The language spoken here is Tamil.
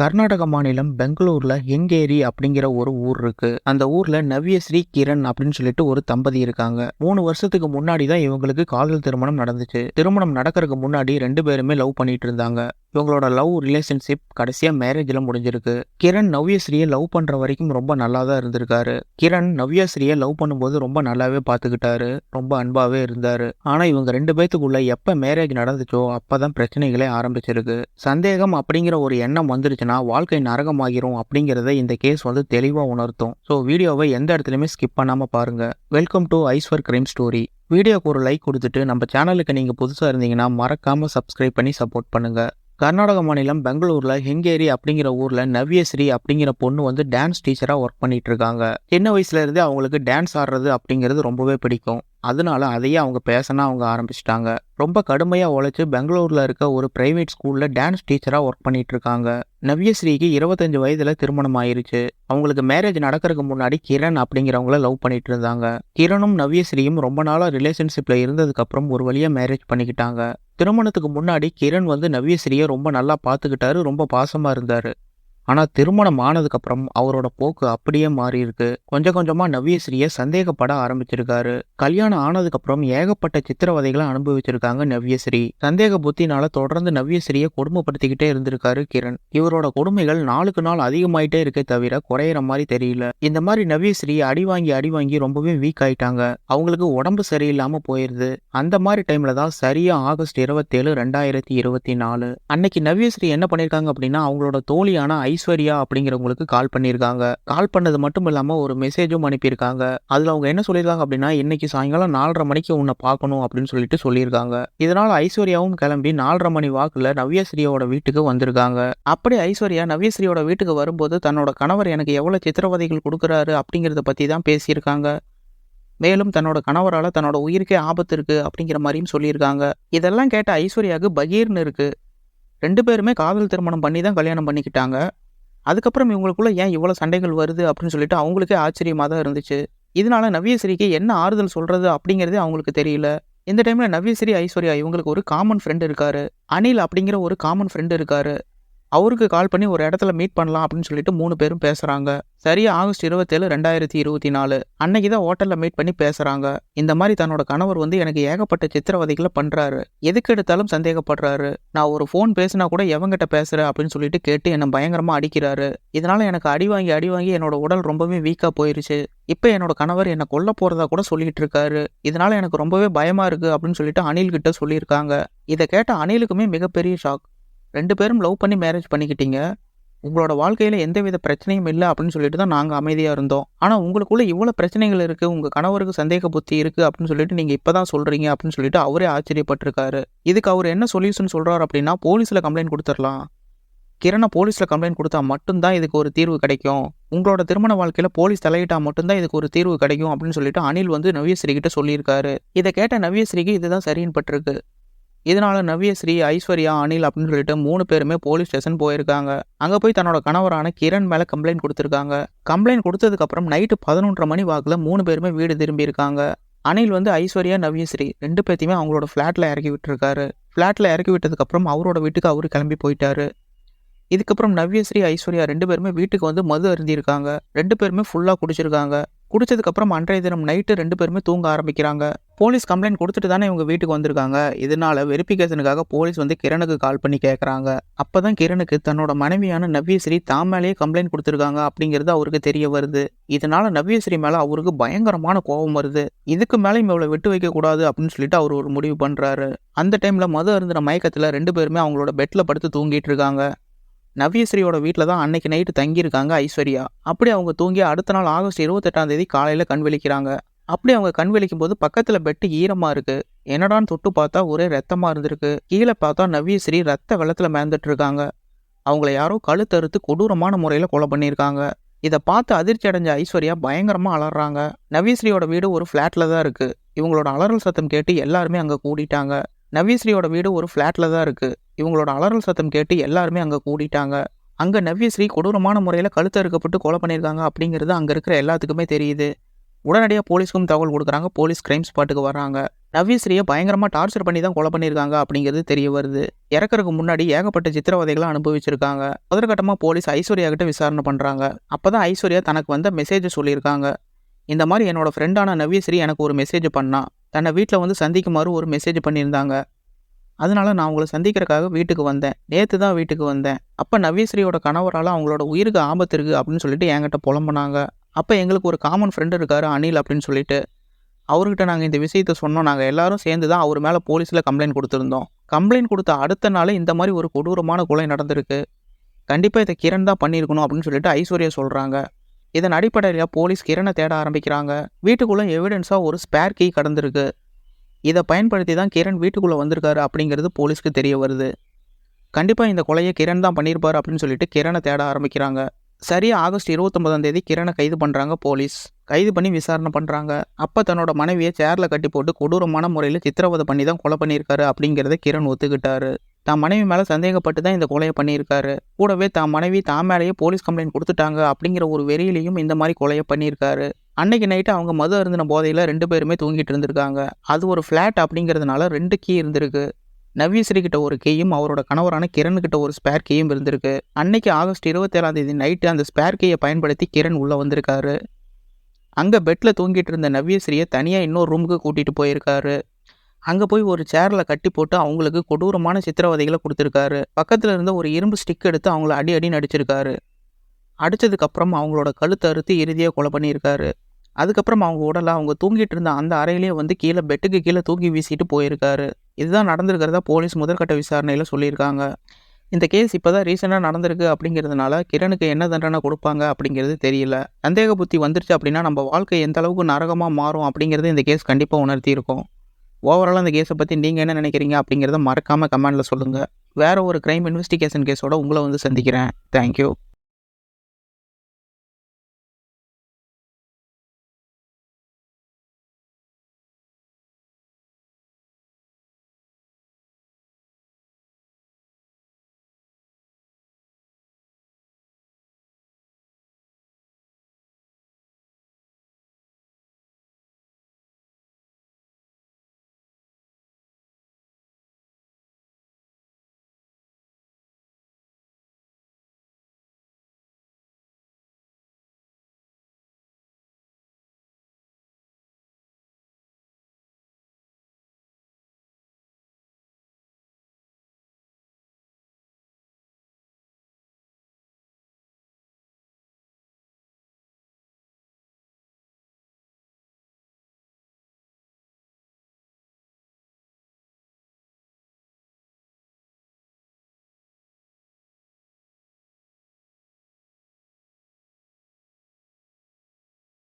கர்நாடக மாநிலம் பெங்களூரில் எங்கேரி அப்படிங்கிற ஒரு ஊர் இருக்கு. அந்த ஊர்ல நவ்யஸ்ரீ கிரண் அப்படின்னு சொல்லிட்டு ஒரு தம்பதி இருக்காங்க. மூணு வருஷத்துக்கு முன்னாடி தான் இவங்களுக்கு காதல் திருமணம் நடந்துச்சு. திருமணம் நடக்கிறதுக்கு முன்னாடி ரெண்டு பேருமே லவ் பண்ணிட்டு இருந்தாங்க. இவங்களோட லவ் ரிலேஷன்ஷிப் கடைசியாக மேரேஜில் முடிஞ்சிருக்கு. கிரண் நவ்யஸ்ரீயை லவ் பண்ணுற வரைக்கும் ரொம்ப நல்லா தான் இருந்திருக்காரு. கிரண் நவ்யஸ்ரீயை லவ் பண்ணும்போது ரொம்ப நல்லாவே பார்த்துக்கிட்டாரு ரொம்ப அன்பாகவே இருந்தார். ஆனால் இவங்க ரெண்டு பேத்துக்குள்ள எப்போ மேரேஜ் நடந்துச்சோ அப்போ தான் பிரச்சனைகளே ஆரம்பிச்சிருக்கு. சந்தேகம் அப்படிங்கிற ஒரு எண்ணம் வந்துருச்சுன்னா வாழ்க்கை நரகமாகிரும் அப்படிங்கிறத இந்த கேஸ் வந்து தெளிவாக உணர்த்தும். ஸோ வீடியோவை எந்த இடத்துலையுமே ஸ்கிப் பண்ணாமல் பாருங்கள் welcome to Aishwar crime story வீடியோக்கு ஒரு லைக் கொடுத்துட்டு நம்ம சேனலுக்கு நீங்கள் புதுசாக இருந்தீங்கன்னா மறக்காமல் சப்ஸ்கிரைப் பண்ணி சப்போர்ட் பண்ணுங்கள் கர்நாடக மாநிலம் பெங்களூரில் ஹெங்கேரி அப்படிங்கிற ஊரில் நவ்யஸ்ரீ அப்படிங்கிற பொண்ணு வந்து டான்ஸ் டீச்சராக ஒர்க் பண்ணிட்டு இருக்காங்க. சின்ன வயசுல இருந்தே அவங்களுக்கு டான்ஸ் ஆடுறது அப்படிங்கிறது ரொம்பவே பிடிக்கும். அதனால அதையே அவங்க பேசனா அவங்க ஆரம்பிச்சிட்டாங்க. ரொம்ப கடுமையாக உழைச்சி பெங்களூரில் இருக்க ஒரு பிரைவேட் ஸ்கூலில் டான்ஸ் டீச்சராக ஒர்க் பண்ணிட்டு இருக்காங்க. நவ்யஸ்ரீக்கு இருபத்தஞ்சு வயதில் திருமணம் ஆயிருச்சு. அவங்களுக்கு மேரேஜ் நடக்கிறதுக்கு முன்னாடி கிரண் அப்படிங்கிறவங்கள லவ் பண்ணிட்டு இருந்தாங்க. கிரணும் நவ்யஸ்ரீயும் ரொம்ப நாளாக ரிலேஷன்ஷிப்பில் இருந்ததுக்கப்புறம் ஒரு வழியாக மேரேஜ் பண்ணிக்கிட்டாங்க. திருமணத்துக்கு முன்னாடி கிரண் வந்து நவ்யஸ்ரீயை ரொம்ப நல்லா பார்த்துக்கிட்டாரு ரொம்ப பாசமா இருந்தார். ஆனால் திருமணம் ஆனதுக்கப்புறம் அவரோட போக்கு அப்படியே மாறி இருக்கு. கொஞ்சம் கொஞ்சமாக நவ்யஸ்ரீயை சந்தேகப்பட ஆரம்பிச்சிருக்காரு. கல்யாணம் ஆனதுக்கப்புறம் ஏகப்பட்ட சித்திரவதைகளை அனுபவிச்சிருக்காங்க நவ்யஸ்ரீ சந்தேக புத்தினால தொடர்ந்து நவ்யஸ்ரீயை கொடுமைப்படுத்திக்கிட்டே இருந்திருக்காரு கிரண். இவரோட கொடுமைகள் நாளுக்கு நாள் அதிகமாயிட்டே இருக்கே தவிர குறையிற மாதிரி தெரியல. இந்த மாதிரி நவ்யஸ்ரீ அடி வாங்கி அடி வாங்கி ரொம்பவே வீக் ஆயிட்டாங்க. அவங்களுக்கு உடம்பு சரியில்லாம போயிருது. அந்த மாதிரி டைம்ல தான் சரியா ஆகஸ்ட் இருபத்தேழு ரெண்டாயிரத்தி இருபத்தி நாலு. அன்னைக்கு நவ்யஸ்ரீ என்ன பண்ணிருக்காங்க அப்படின்னா அவங்களோட தோழியான ஐஸ்வர்யா அப்படிங்கிறவங்களுக்கு கால் பண்ணியிருக்காங்க. கால் பண்ணது மட்டும் இல்லாமல் ஒரு மெசேஜும் அனுப்பியிருக்காங்க. அதில் அவங்க என்ன சொல்லியிருக்காங்க அப்படின்னா இன்னைக்கு சாயங்காலம் நாலரை மணிக்கு உன்னை பார்க்கணும் அப்படின்னு சொல்லிட்டு சொல்லியிருக்காங்க. இதனால் ஐஸ்வர்யாவும் கிளம்பி நாலரை மணி வாக்கில் நவ்யஸ்ரீயோட வீட்டுக்கு வந்திருக்காங்க. அப்படி ஐஸ்வர்யா நவ்யஸ்ரீயோட வீட்டுக்கு வரும்போது தன்னோட கணவர் எனக்கு எவ்வளோ சித்திரவதைகள் கொடுக்குறாரு அப்படிங்கிறத பற்றி தான் பேசியிருக்காங்க. மேலும் தன்னோட கணவரால் தன்னோட உயிருக்கே ஆபத்து இருக்குது அப்படிங்கிற மாதிரியும் சொல்லியிருக்காங்க. இதெல்லாம் கேட்ட ஐஸ்வர்யாவுக்கு பகீர்னு இருக்குது ரெண்டு பேருமே காதல் திருமணம் பண்ணி தான் கல்யாணம் பண்ணிக்கிட்டாங்க. அதுக்கப்புறம் இவங்களுக்குள்ள ஏன் இவ்வளோ சண்டைகள் வருது அப்படின்னு சொல்லிட்டு அவங்களுக்கே ஆச்சரியமாக தான் இருந்துச்சு. இதனால நவ்யஸ்ரீக்கு என்ன ஆறுதல் சொல்கிறது அப்படிங்கிறதே அவங்களுக்கு தெரியல. இந்த டைமில் நவ்யஸ்ரீ ஐஸ்வர்யா இவங்களுக்கு ஒரு காமன் ஃப்ரெண்டு இருக்காரு. அனில் அப்படிங்கிற ஒரு காமன் ஃப்ரெண்டு இருக்காரு. அவருக்கு கால் பண்ணி ஒரு இடத்துல மீட் பண்ணலாம் அப்படின்னு சொல்லிட்டு மூணு பேரும் பேசுகிறாங்க சரியா ஆகஸ்ட் இருபத்தேழு ரெண்டாயிரத்தி இருபத்தி நாலு அன்னைக்கு தான் ஹோட்டலில் மீட் பண்ணி பேசுகிறாங்க இந்த மாதிரி தன்னோட கணவர் வந்து எனக்கு ஏகப்பட்ட சித்திரவதைகளை பண்ணுறாரு எதுக்கு எடுத்தாலும் சந்தேகப்படுறாரு. நான் ஒரு ஃபோன் பேசினா கூட எவங்கிட்ட பேசுகிறேன் அப்படின்னு சொல்லிட்டு கேட்டு என்னை பயங்கரமாக அடிக்கிறாரு. இதனால் எனக்கு அடி வாங்கி அடி வாங்கி என்னோட உடல் ரொம்பவே வீக்காக போயிருச்சு. இப்போ என்னோட கணவர் என்னை கொல்ல போகிறதா கூட சொல்லிட்டு இருக்காரு. இதனால எனக்கு ரொம்பவே பயமாக இருக்குது அப்படின்னு சொல்லிட்டு அனில் கிட்ட சொல்லியிருக்காங்க. இதை கேட்ட அனிலுக்குமே மிகப்பெரிய ஷாக் ரெண்டு பேரும் லவ் பண்ணி மேரேஜ் பண்ணிக்கிட்டீங்க. உங்களோட வாழ்க்கையில் எந்தவித பிரச்சனையும் இல்லை அப்படின்னு சொல்லிட்டு தான் நாங்கள் அமைதியாக இருந்தோம். ஆனால் உங்களுக்குள்ளே இவ்வளோ பிரச்சனைகள் இருக்குது உங்கள் கணவருக்கு சந்தேக புத்தி இருக்குது அப்படின்னு சொல்லிட்டு இப்போ தான் சொல்கிறீங்க அப்படின்னு சொல்லிட்டு அவரே ஆச்சரியப்பட்டிருக்காரு. இதுக்கு அவர் என்ன சொல்யூஷன் சொல்கிறார் அப்படின்னா போலீஸில் கம்ப்ளைண்ட் கொடுத்துடலாம். கிரணை போலீஸில் கம்ப்ளைண்ட் கொடுத்தா மட்டும்தான் இதுக்கு ஒரு தீர்வு கிடைக்கும். உங்களோட திருமண வாழ்க்கையில் போலீஸ் தலையிட்டால் மட்டும்தான் இதுக்கு ஒரு தீர்வு கிடைக்கும் அப்படின்னு சொல்லிட்டு அனில் வந்து நவ்யஸ்ரீ கிட்ட சொல்லியிருக்காரு. இதை கேட்ட நவ்யஸ்ரீக்கு இதுதான் சரின்னு பட்டிருக்கு. இதனால் நவ்யஸ்ரீ ஐஸ்வர்யா அனில் அப்படின்னு சொல்லிட்டு மூணு பேருமே போலீஸ் ஸ்டேஷன் போயிருக்காங்க. அங்கே போய் தன்னோட கணவரான கிரண் மேலே கம்ப்ளைண்ட் கொடுத்துருக்காங்க. கம்ப்ளைண்ட் கொடுத்ததுக்கப்புறம் நைட்டு பதினொன்றரை மணி வாக்கில் மூணு பேருமே வீடு திரும்பியிருக்காங்க அனில் வந்து ஐஸ்வர்யா நவ்யஸ்ரீ ரெண்டு பேர்த்தையுமே அவங்களோட ஃப்ளாட்டில் இறக்கி விட்டுருக்காரு. ஃப்ளாட்டில் இறக்கி விட்டதுக்கப்புறம் அவரோட வீட்டுக்கு அவரு கிளம்பி போயிட்டாரு. இதுக்கப்புறம் நவ்யஸ்ரீ ஐஸ்வர்யா ரெண்டு பேருமே வீட்டுக்கு வந்து மது அருந்திருக்காங்க ரெண்டு பேருமே ஃபுல்லாக குடிச்சிருக்காங்க. குடிச்சதுக்கப்புறம் அன்றைய தினம் நைட்டு ரெண்டு பேருமே தூங்க ஆரம்பிக்கிறாங்க. போலீஸ் கம்ப்ளைண்ட் கொடுத்துட்டு தானே இவங்க வீட்டுக்கு வந்திருக்காங்க? இதனால வெரிஃபிகேஷனுக்காக போலீஸ் வந்து கிரணுக்கு கால் பண்ணி கேட்குறாங்க அப்போ தான் கிரணுக்கு தன்னோட மனைவியான நவ்யஸ்ரீ தான் மேலேயே கம்ப்ளைண்ட் கொடுத்துருக்காங்க அப்படிங்கிறது அவருக்கு தெரிய வருது. இதனால நவ்யஸ்ரீ மேலே அவருக்கு பயங்கரமான கோபம் வருது. இதுக்கு மேலே இவளை விட்டு வைக்கக்கூடாது அப்படின்னு சொல்லிட்டு அவர் ஒரு முடிவு பண்ணுறாரு அந்த டைமில் மது அருந்தின மயக்கத்தில் ரெண்டு பேருமே அவங்களோட பெட்டில் படுத்து தூங்கிட்டு இருக்காங்க. நவ்யஸ்ரீயோட வீட்டில் தான் அன்னைக்கு நைட்டு தங்கியிருக்காங்க ஐஸ்வர்யா. அப்படி அவங்க தூங்கி அடுத்த நாள் ஆகஸ்ட் இருபத்தெட்டாம் தேதி காலையில் கண் விழிக்கிறாங்க. அப்படி அவங்க கண் விழிக்கும் போது பக்கத்தில் பெட்டு ஈரமாக இருக்கு. என்னடான்னு தொட்டு பார்த்தா ஒரே ரத்தமாக இருந்திருக்கு. கீழே பார்த்தா நவ்யஸ்ரீ ரத்த வெள்ளத்தில் மேந்துட்டு இருக்காங்க அவங்கள யாரோ கழுத்தறுத்து கொடூரமான முறையில் கொலை பண்ணியிருக்காங்க. இதை பார்த்து அதிர்ச்சி அடைஞ்ச ஐஸ்வர்யா பயங்கரமாக அலறாங்க. நவ்யஸ்ரீயோட வீடு ஒரு ஃப்ளாட்டில் தான் இருக்கு. இவங்களோட அலறல் சத்தம் கேட்டு எல்லாருமே அங்கே கூடிட்டாங்க. நவ்யஸ்ரீயோட வீடு ஒரு ஃப்ளாட்டில் தான் இருக்கு. இவங்களோட அலறல் சத்தம் கேட்டு எல்லாருமே அங்கே கூடிட்டாங்க. அங்கே நவ்யஸ்ரீ கொடூரமான முறையில் கழுத்து அறுக்கப்பட்டு கொலை பண்ணியிருக்காங்க அப்படிங்கிறது அங்கே இருக்கிற எல்லாத்துக்குமே தெரியுது. உடனடியாக போலீஸ்க்கும் தகவல் கொடுக்குறாங்க. போலீஸ் கிரைம் ஸ்பாட்டுக்கு வராங்க நவ்யஸ்ரீயை பயங்கரமாக டார்ச்சர் பண்ணி தான் கொலை பண்ணியிருக்காங்க அப்படிங்கிறது தெரிய வருது. இறக்குறதுக்கு முன்னாடி ஏகப்பட்ட சித்திரவதைகளை அனுபவிச்சிருக்காங்க. முதற்கட்டமாக போலீஸ் ஐஸ்வர்யா கிட்ட விசாரணை பண்ணுறாங்க அப்போ தான் ஐஸ்வர்யா தனக்கு வந்த மெசேஜ் சொல்லியிருக்காங்க. இந்த மாதிரி என்னோட ஃப்ரெண்டான நவ்யஸ்ரீ எனக்கு ஒரு மெசேஜ் பண்ணான் தன்னை வீட்டில் வந்து சந்திக்குமாறு ஒரு மெசேஜ் பண்ணியிருந்தாங்க. அதனால நான் அவங்கள சந்திக்கிறதுக்காக வீட்டுக்கு வந்தேன். நேற்று தான் வீட்டுக்கு வந்தேன். அப்போ நவ்யஸ்ரீயோட கணவரால் அவங்களோட உயிருக்கு ஆபத்து இருக்குது அப்படின்னு சொல்லிட்டு என்கிட்ட புலம்புனாங்க. அப்போ எங்களுக்கு ஒரு காமன் ஃப்ரெண்டு இருக்கார் அனில் அப்படின்னு சொல்லிட்டு. அவர்கிட்ட நாங்கள் இந்த விஷயத்த சொன்னோம். நாங்கள் எல்லாரும் சேர்ந்து தான் அவர் மேலே போலீஸில் கம்ப்ளைண்ட் கொடுத்துருந்தோம். கம்ப்ளைண்ட் கொடுத்த அடுத்த நாள் இந்த மாதிரி ஒரு கொடூரமான கொலை நடந்திருக்கு. கண்டிப்பாக இதை கிரண் தான் பண்ணியிருக்கணும் அப்படின்னு சொல்லிட்டு ஐஸ்வர்யா சொல்கிறாங்க இதன் அடிப்படையில் போலீஸ் கிரணை தேட ஆரம்பிக்கிறாங்க. வீட்டுக்குள்ளே எவிடன்ஸாக ஒரு ஸ்பேர் கீ கடந்திருக்கு. இதை பயன்படுத்தி தான் கிரண் வீட்டுக்குள்ளே வந்திருக்காரு அப்படிங்கிறது போலீஸ்க்கு தெரிய வருது. கண்டிப்பாக இந்த கொலையை கிரண் தான் பண்ணியிருப்பார் அப்படின்னு சொல்லிட்டு கிரணை தேட ஆரம்பிக்கிறாங்க. சரியாக ஆகஸ்ட் இருபத்தொம்பதாம் தேதி கிரணை கைது பண்ணுறாங்க போலீஸ். கைது பண்ணி விசாரணை பண்ணுறாங்க அப்போ தன்னோட மனைவியை சேரில் கட்டி போட்டு கொடூரமான முறையில் சித்திரவதை பண்ணி தான் கொலை பண்ணியிருக்காரு அப்படிங்கிறத கிரண் ஒத்துக்கிட்டாரு. தான் மனைவி மேலே சந்தேகப்பட்டு தான் இந்த கொலையை பண்ணியிருக்காரு. கூடவே தான் மனைவி தான் மேலேயே போலீஸ் கம்ப்ளைண்ட் கொடுத்துட்டாங்க அப்படிங்கிற ஒரு வெறியிலையும் இந்த மாதிரி கொலையை பண்ணியிருக்காரு. அன்னைக்கு நைட்டு அவங்க மது அருந்தின போதையில் ரெண்டு பேருமே தூங்கிட்டு இருந்திருக்காங்க. அது ஒரு ஃப்ளாட் அப்படிங்கிறதுனால ரெண்டு கீ இருந்திருக்கு. நவீஸ்ரீ கிட்ட ஒரு கீயும் அவரோட கணவரான கிரண் கிட்ட ஒரு ஸ்பேர் கேயும் இருந்திருக்கு. அன்னைக்கு ஆகஸ்ட் இருபத்தேழாம் தேதி நைட்டு அந்த ஸ்பேர் கேயை பயன்படுத்தி கிரண் உள்ளே வந்திருக்காரு. அங்கே பெட்டில் தூங்கிட்டு இருந்த நவ்யஸ்ரீயை தனியாக இன்னொரு ரூமுக்கு கூட்டிகிட்டு போயிருக்காரு. அங்கே போய் ஒரு சேரில் கட்டி போட்டு அவங்களுக்கு கொடூரமான சித்திரவதைகளை கொடுத்துருக்காரு. பக்கத்தில் இருந்த ஒரு இரும்பு ஸ்டிக் எடுத்து அவங்கள அடி அடின்னு அடிச்சிருக்காரு. அடித்ததுக்கப்புறம் அவங்களோட கழுத்தை அறுத்து இறுதியாக கொலை பண்ணியிருக்காரு. அதுக்கப்புறம் அவங்க உடலை அவங்க தூங்கிட்டு இருந்த அந்த அறையிலே வந்து கீழே பெட்டுக்கு கீழே தூக்கி வீசிட்டு போயிருக்காரு. இதுதான் நடந்திருக்கிறதா போலீஸ் முதற்கட்ட விசாரணையில் சொல்லியிருக்காங்க. இந்த கேஸ் இப்போ தான் ரீசெண்டாக நடந்திருக்கு அப்படிங்கிறதுனால கிரணுக்கு என்ன தண்டனை கொடுப்பாங்க அப்படிங்கிறது தெரியல. சந்தேக புத்தி வந்துருச்சு அப்படின்னா நம்ம வாழ்க்கை எந்த அளவுக்கு நரகமாக மாறும் அப்படிங்கிறது இந்த கேஸ் கண்டிப்பாக உணர்த்தியிருக்கோம். ஓவராலாக இந்த கேஸை பற்றி நீங்கள் என்ன நினைக்கிறீங்க அப்படிங்கிறத மறக்காமல் கமெண்டில் சொல்லுங்கள் வேறு ஒரு க்ரைம் இன்வெஸ்டிகேஷன் கேஸோட உங்களை வந்து சந்திக்கிறேன். தேங்க்யூ